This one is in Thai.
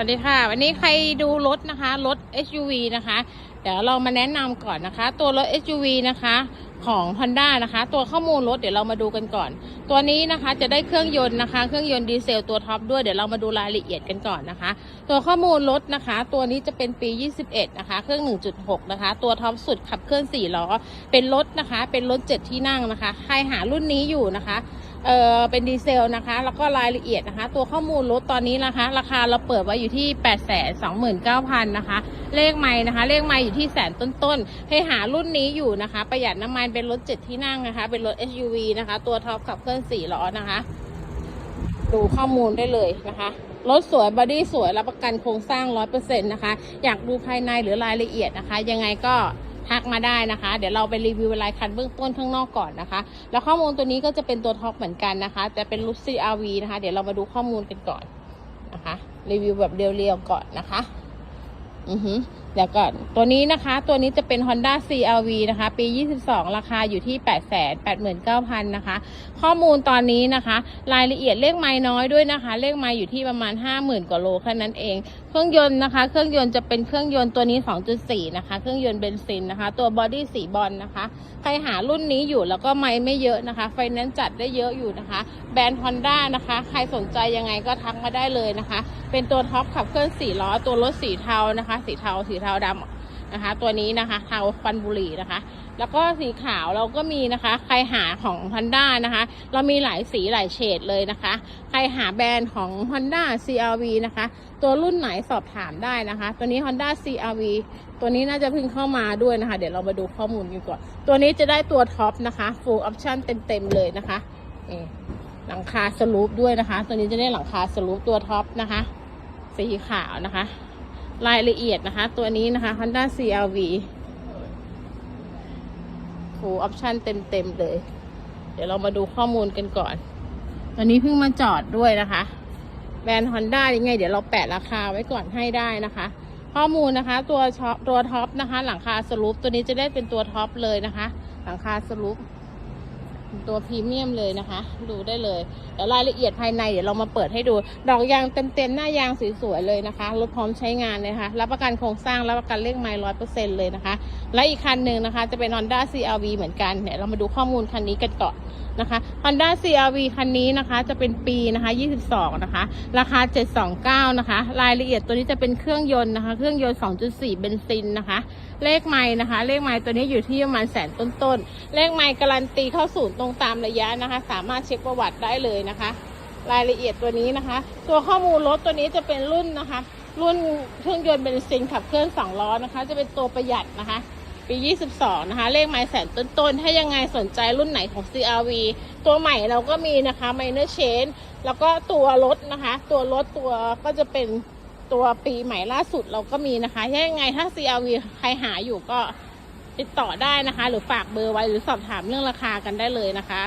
วัสดีค่ะ วันนี้ใครดูรถนะคะ รถ SUV นะคะ เดี๋ยวเรามาแนะนำก่อนนะคะ ตัวรถ SUV นะคะของ Honda นะคะ ตัวข้อมูลรถเดี๋ยวเรามาดูกันก่อน ตัวนี้นะคะจะได้เครื่องยนต์นะคะ เครื่องยนต์ดีเซลตัวท็อปด้วย เดี๋ยวเรามาดูรายละเอียดกันก่อนนะคะ ตัวข้อมูลรถนะคะ ตัวนี้จะเป็นปี 21 นะคะ เครื่อง 1.6 นะคะ ตัวท็อปสุดขับเคลื่อน4ล้อ เป็นรถนะคะ เป็นรถ 7 ที่นั่งนะคะ ใครหารุ่นนี้อยู่นะคะ เออเป็นดีเซลนะคะ แล้วก็รายละเอียดนะคะ ตัวข้อมูลรถตอนนี้นะคะ ราคาเราเปิดไว้อยู่ที่ 8 2 9 0 0 0นะคะ เลขไม่นะคะ เลขไม่อยู่ที่แสนต้นๆให้หารุ่นนี้อยู่นะคะ ประหยัดน้ำมันเป็นรถ7ที่นั่งนะคะ เป็นรถ SUV นะคะ ตัวท็อปขับเคลื่อน4ล้อนะคะ ดูข้อมูลได้เลยนะคะรถสวยบอดี้สวยรับประกันโครงสร้าง 100%นะคะ อยากดูภายในหรือรายละเอียดนะคะ ยังไงก็ ทักมาได้นะคะ เดี๋ยวเราไปรีวิวรายคันเบื้องต้นข้างนอกก่อนนะคะ แล้วข้อมูลตัวนี้ก็จะเป็นตัวท็อปเหมือนกันนะคะ แต่เป็นรุ่น CRV นะคะ เดี๋ยวเรามาดูข้อมูลกันก่อนนะคะ รีวิวแบบเรียวๆก่อนนะคะ อือฮึเดี๋ยวก่อน ตัวนี้นะคะ ตัวนี้จะเป็น Honda CRV นะคะ ปี 22 ราคาอยู่ที่ 8 8 9 0 0 0 นะคะ ข้อมูลตอนนี้นะคะ รายละเอียดเลขไม้น้อยด้วยนะคะ เลขไม้อยู่ที่ประมาณ 50,000 กว่าโลแค่นั้นเอง เครื่องยนต์นะคะ เครื่องยนต์จะเป็นเครื่องยนต์ตัวนี้ 2.4 นะคะ เครื่องยนต์เบนซินนะคะ ตัวบอดี้สีบอลนะคะ ใครหารุ่นนี้อยู่แล้วก็ไม่ไม่เยอะนะคะ ไฟแนนซ์จัดได้เยอะอยู่นะคะ แบรนด์ Honda นะคะ ใครสนใจยังไงก็ทักมาได้เลยนะคะ เป็นตัวท็อปขับเคลื่อน4ล้อ ตัวรถสีเทานะคะ สีเทาสีเทาาดำนะคะ ตัวนี้นะคะ เทาควันบุหรี่นะคะ แล้วก็สีขาวเราก็มีนะคะ ใครหาของ Honda นะคะ เรามีหลายสีหลายเฉดเลยนะคะ ใครหาแบรนด์ของ Honda CRV นะคะ ตัวรุ่นไหนสอบถามได้นะคะ ตัวนี้ Honda CRV ตัวนี้น่าจะเพิ่งเข้ามาด้วยนะคะ เดี๋ยวเรามาดูข้อมูลกันก่อน ตัวนี้จะได้ตัวท็อปนะคะ full option เต็มๆเลยนะคะนี่หลังคาสลูปด้วยนะคะ ตัวนี้จะได้หลังคาสลูปตัวท็อปนะคะ สีขาวนะคะ รายละเอียดนะคะ ตัวนี้นะคะ Honda CRV full option เต็มๆเลย เดี๋ยวเรามาดูข้อมูลกันก่อน ตัวนี้เพิ่งมาจอดด้วยนะคะ แบรนด์ Honda ยังไง เดี๋ยวเราแปะราคาไว้ก่อนให้ได้นะคะ ข้อมูลนะคะ ตัวช็อปตัวท็อปนะคะ หลังคาสลูปตัวนี้จะได้เป็นตัวท็อปเลยนะคะ หลังคาสลูป ตัวพรีเมียมเลยนะคะ ดูได้เลยเดี๋ยวรายละเอียดภายในเดี๋ยวเรามาเปิดให้ดู ดอกยางเต็มๆหน้ายางสวยๆเลยนะคะรถพร้อมใช้งานเลยค่ะรับประกันโครงสร้างรับประกันเลขไม้ร้อยเปอร์เซ็นเลยนะคะและอีกคันหนึ่งนะคะ จะเป็น Honda CRV เหมือนกันเดี๋ยวเรามาดูข้อมูลคันนี้กันก่อนนะคะ Honda CRV คันนี้นะคะจะเป็นปีนะคะ22 นะคะ ราคา 729 นะคะ รายละเอียดตัวนี้จะเป็นเครื่องยนต์นะคะ เครื่องยนต์ 2.4 เบนซินนะคะ เลขไม้นะคะ เลขไม้ตัวนี้อยู่ที่ประมาณแสนต้นๆ เลขไม้การันตีเข้าศูนย์ตรงตามระยะนะคะ สามารถเช็คประวัติได้เลยนะคะ รายละเอียดตัวนี้นะคะ ตัวข้อมูลรถตัวนี้จะเป็นรุ่นนะคะ รุ่นเครื่องยนต์เบนซินขับเคลื่อน2ล้อนะคะ จะเป็นตัวประหยัดนะคะ ปี 22 นะคะ เลขไม้แสนต้นๆ ถ้ายังไงสนใจรุ่นไหนของ CRV ตัวใหม่เราก็มีนะคะ Minor Change แล้วก็ตัวรถนะคะ ตัวรถตัวก็จะเป็นตัวปีใหม่ล่าสุดเราก็มีนะคะถ้ายังไงถ้า CRV ใครหาอยู่ก็ติดต่อได้นะคะ หรือฝากเบอร์ไว้หรือสอบถามเรื่องราคากันได้เลยนะคะ